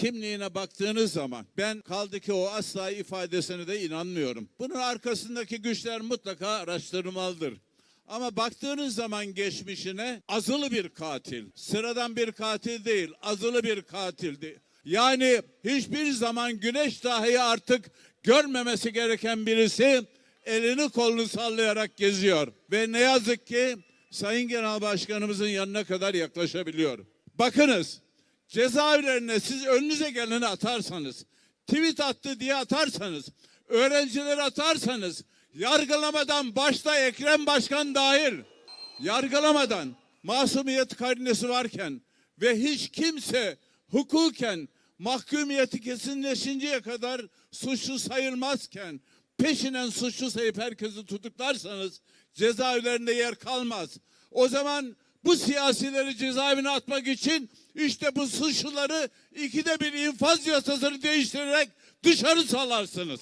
kimliğine baktığınız zaman ben kaldı ki o asla ifadesine de inanmıyorum. Bunun arkasındaki güçler mutlaka araştırmalıdır. Ama baktığınız zaman geçmişine azılı bir katil. Sıradan bir katil değil, azılı bir katildi. Yani hiçbir zaman güneş dahi artık görmemesi gereken birisi elini kolunu sallayarak geziyor. Ve ne yazık ki Sayın Genel Başkanımızın yanına kadar yaklaşabiliyor. Bakınız cezaevlerine siz önünüze geleni atarsanız, tweet attı diye atarsanız, öğrencileri atarsanız, yargılamadan başta Ekrem Başkan dahil, yargılamadan masumiyet karinesi varken ve hiç kimse hukuken mahkumiyeti kesinleşinceye kadar suçlu sayılmazken peşinen suçlu sayıp herkesi tutuklarsanız cezaevlerinde yer kalmaz. O zaman bu siyasileri cezaevine atmak için işte bu suçluları ikide bir infaz yasasını değiştirerek dışarı salarsınız.